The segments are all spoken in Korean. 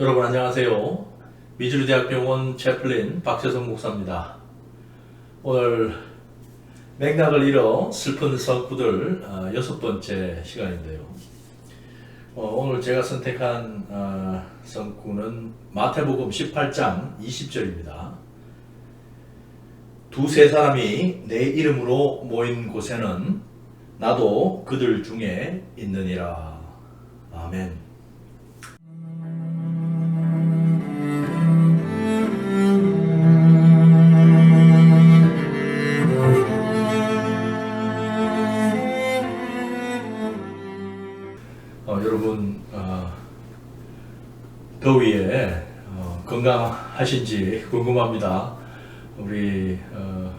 여러분 안녕하세요. 미주리대학병원 채플린 박재성 목사입니다. 오늘 맥락을 잃어 슬픈 성구들 아, 여섯 번째 시간인데요. 어, 오늘 제가 선택한 아, 성구는 마태복음 18장 20절입니다. 두세 사람이 내 이름으로 모인 곳에는 나도 그들 중에 있느니라. 아멘. 어, 건강하신지 궁금합니다. 우리 어,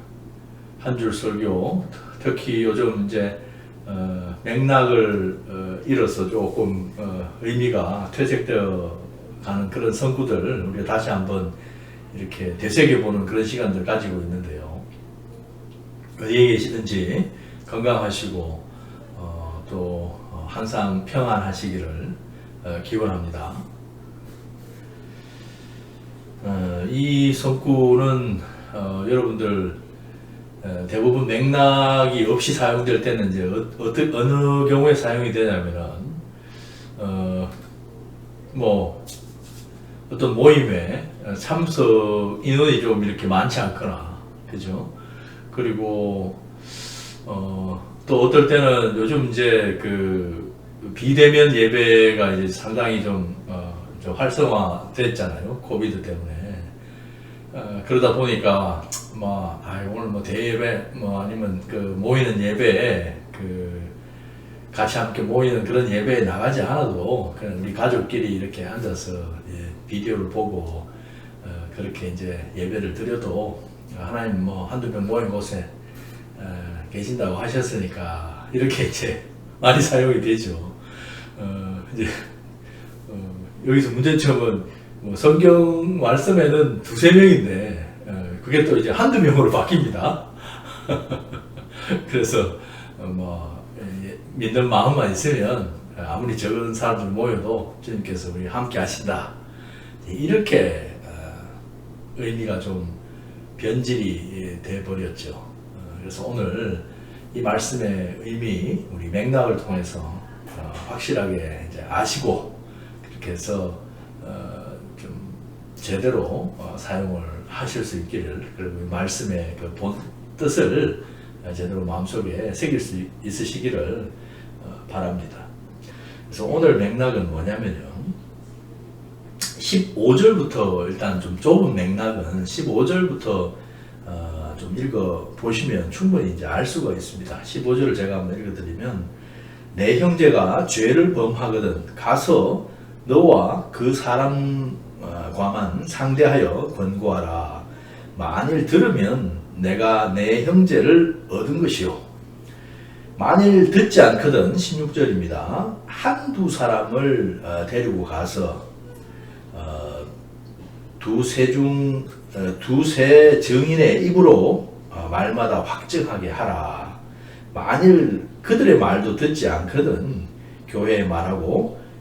한줄 설교 특히 요즘 이제 어, 맥락을 어, 잃어서 조금 어, 의미가 퇴색되어 가는 그런 성구들 우리가 다시 한번 이렇게 되새겨 보는 그런 시간들 가지고 있는데요. 어디에 계시든지 건강하시고 어, 또 어, 항상 평안하시기를 어, 기원합니다. 어, 이 성구는 어, 여러분들 어, 대부분 맥락이 없이 사용될 때는 이제 어, 어떠, 어느 경우에 사용이 되냐면은 어, 뭐 어떤 모임에 참석 인원이 좀 이렇게 많지 않거나 그죠? 그리고 어, 또 어떨 때는 요즘 이제 그 비대면 예배가 이제 상당히 좀, 어, 좀 활성화됐잖아요. 코비드 때문에. 어, 그러다 보니까 뭐, 아, 오늘 뭐 대예배, 뭐 아니면 그 모이는 예배에 그 같이 함께 모이는 그런 예배에 나가지 않아도 그냥 우리 가족끼리 이렇게 앉아서 예, 비디오를 보고 어, 그렇게 이제 예배를 드려도 하나님 뭐 한두 명 모인 곳에 어, 계신다고 하셨으니까 이렇게 이제 많이 사용이 되죠. 어, 이제 어, 여기서 문제점은 뭐 성경 말씀에는 두세 명인데 어, 그게 또 이제 한두 명으로 바뀝니다. 그래서 어, 뭐 예, 믿는 마음만 있으면 아무리 적은 사람들 모여도 주님께서 우리 함께 하신다. 이렇게 어, 의미가 좀 변질이 돼 버렸죠. 어, 그래서 오늘 이 말씀의 의미 우리 맥락을 통해서 어, 확실하게 이제 아시고 그렇게 해서 어, 좀 제대로 어, 사용을 하실 수 있기를 그리고 이 말씀의 그 본 뜻을 제대로 마음속에 새길 수 있으시기를 어, 바랍니다. 그래서 오늘 맥락은 뭐냐면요. 15절부터 일단 좀 좁은 맥락은 15절부터 어, 좀 읽어 보시면 충분히 이제 알 수가 있습니다. 15절을 제가 한번 읽어 드리면 내 형제가 죄를 범하거든 가서 너와 그 사람과만 상대하여 권고하라. 만일 들으면 내가 내 형제를 얻은 것이요. 만일 듣지 않거든 16절입니다. 한두 사람을 어, 데리고 가서 어, 두세 중 어, 두세 증인의 입으로 어, 말마다 확증하게 하라. 만일 그들의 말도 듣지 않거든 교회의 말하고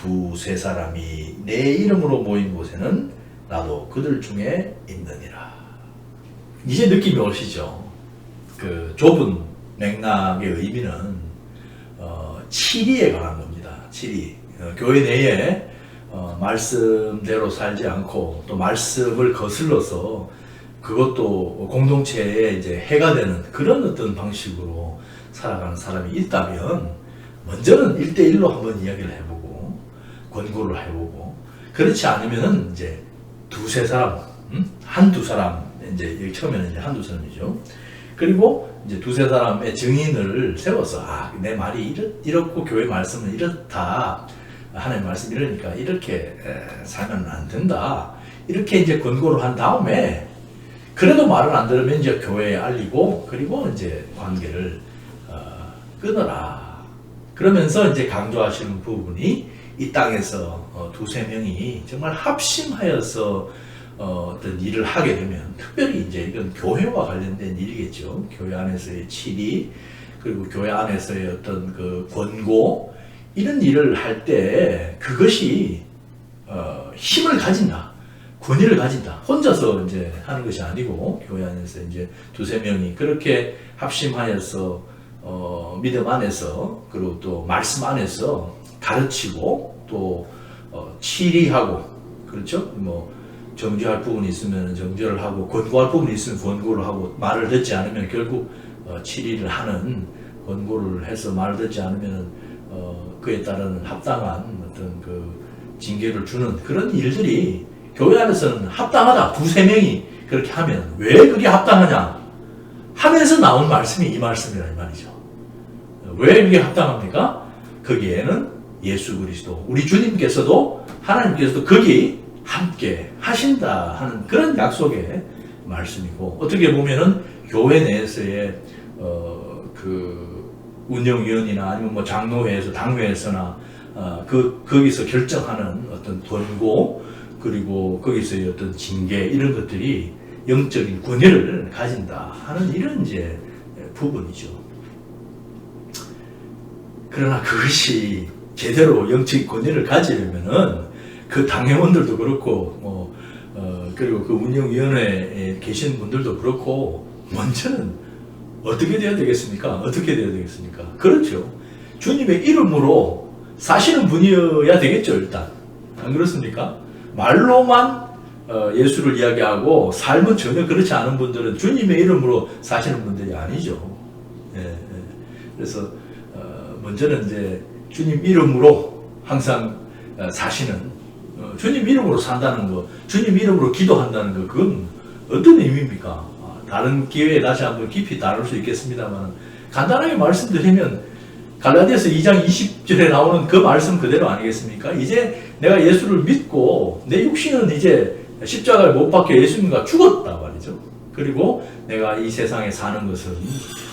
두 세 사람이 내 이름으로 모인 곳에는 나도 그들 중에 있느니라. 이제 느낌이 오시죠? 그 좁은 맥락의 의미는 어, 치리에 관한 겁니다. 치리. 어, 교회 내에 어, 말씀대로 살지 않고 또 말씀을 거슬러서 그것도 공동체에 이제 해가 되는 그런 어떤 방식으로 살아가는 사람이 있다면 먼저는 1대1로 한번 이야기를 해보고 권고를 해보고 그렇지 않으면은 이제 두세 사람, 음? 한두 사람 이제 처음에는 이제 한두 사람이죠. 그리고 이제 두세 사람의 증인을 세워서 아, 내 말이 이렇, 이렇고 교회 말씀은 이렇다. 하나님 말씀 이러니까 이렇게 에, 살면 안 된다. 이렇게 이제 권고를 한 다음에 그래도 말을 안 들으면 이제 교회에 알리고 그리고 이제 관계를 어, 끊어라. 그러면서 이제 강조하시는 부분이 이 땅에서 어, 두세 명이 정말 합심하여서 어, 어떤 일을 하게 되면 특별히 이제 이건 교회와 관련된 일이겠죠. 교회 안에서의 치리 그리고 교회 안에서의 어떤 그 권고 이런 일을 할 때 그것이 어, 힘을 가진다. 권위를 가진다. 혼자서 이제 하는 것이 아니고 교회 안에서 이제 두세 명이 그렇게 합심하여서 어, 믿음 안에서 그리고 또 말씀 안에서 가르치고 또 어, 치리하고 그렇죠? 뭐 정죄할 부분이 있으면 정죄를 하고 권고할 부분이 있으면 권고를 하고 말을 듣지 않으면 결국 어, 치리를 하는 권고를 해서 말을 듣지 않으면 어, 그에 따른 합당한 어떤 그 징계를 주는 그런 일들이 교회 안에서는 합당하다 두세 명이 그렇게 하면 왜 그게 합당하냐 하면서 나온 말씀이 이 말씀이라 이 말이죠. 왜 그게 합당합니까? 거기에는 예수 그리스도 우리 주님께서도 하나님께서도 거기 함께 하신다 하는 그런 약속의 말씀이고 어떻게 보면은 교회 내에서의 어, 그 운영위원이나 아니면 뭐 장로회에서 당회에서나 어, 그 거기서 결정하는 어떤 권고 그리고 거기서의 어떤 징계 이런 것들이 영적인 권위를 가진다 하는 이런 이제 부분이죠. 그러나 그것이 제대로 영적인 권위를 가지려면은 그 당회원들도 그렇고 뭐 어, 그리고 그 운영위원회에 계신 분들도 그렇고 먼저는 어떻게 돼야 되겠습니까? 어떻게 돼야 되겠습니까? 그렇죠. 주님의 이름으로 사시는 분이어야 되겠죠 일단 안 그렇습니까? 말로만 어, 예수를 이야기하고 삶은 전혀 그렇지 않은 분들은 주님의 이름으로 사시는 분들이 아니죠. 예, 예. 그래서 어, 먼저는 이제 주님 이름으로 항상 어, 사시는 어, 주님 이름으로 산다는 거, 주님 이름으로 기도한다는 거, 그건 어떤 의미입니까? 아, 다른 기회에 다시 한번 깊이 다룰 수 있겠습니다만 간단하게 말씀드리면 갈라디아서 2장 20절에 나오는 그 말씀 그대로 아니겠습니까? 이제 내가 예수를 믿고 내 육신은 이제 십자가를 못 박혀 예수님과 죽었다 말이죠. 그리고 내가 이 세상에 사는 것은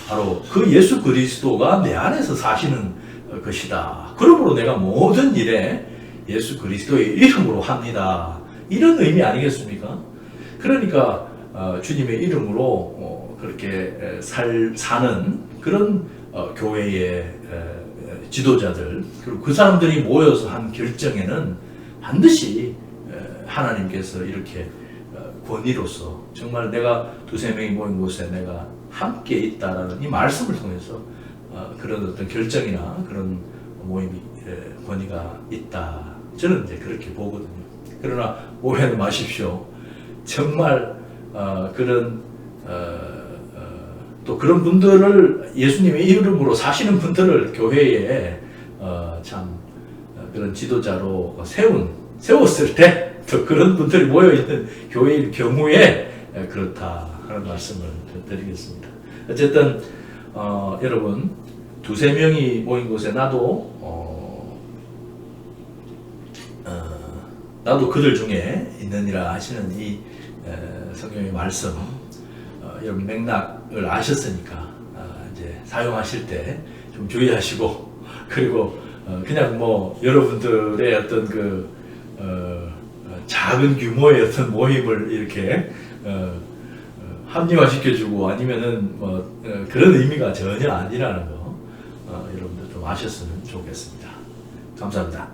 바로 그 예수 그리스도가 내 안에서 사시는 것이다. 그러므로 내가 모든 일에 예수 그리스도의 이름으로 합니다. 이런 의미 아니겠습니까? 그러니까 어, 주님의 이름으로 어, 그렇게 에, 살, 사는 그런 어, 교회의 지도자들 그리고 그 사람들이 모여서 한 결정에는 반드시 에, 하나님께서 이렇게 어, 권위로서 정말 내가 두세 명이 모인 곳에 내가 함께 있다라는 이 말씀을 통해서 어, 그런 어떤 결정이나 그런 모임이 에, 권위가 있다. 저는 이제 그렇게 보거든요. 그러나 오해는 마십시오. 정말 어, 그런 어, 어, 또 그런 분들을 예수님의 이름으로 사시는 분들을 교회에 어, 참 어, 그런 지도자로 세운 세웠을 때 또 그런 분들이 모여 있는 교회일 경우에 에, 그렇다 하는 말씀을 드리겠습니다. 어쨌든 어, 여러분 두세 명이 모인 곳에 나도 어, 어, 나도 그들 중에 있느니라 하시는 이 에, 성경의 말씀 어, 여러분 맥락을 아셨으니까 어, 이제 사용하실 때 좀 주의하시고 그리고 어, 그냥 뭐 여러분들의 어떤 그 어, 어, 작은 규모의 어떤 모임을 이렇게 어, 어, 합리화시켜주고 아니면은 뭐 어, 그런 의미가 전혀 아니라는 거 마셨으면 좋겠습니다. 감사합니다.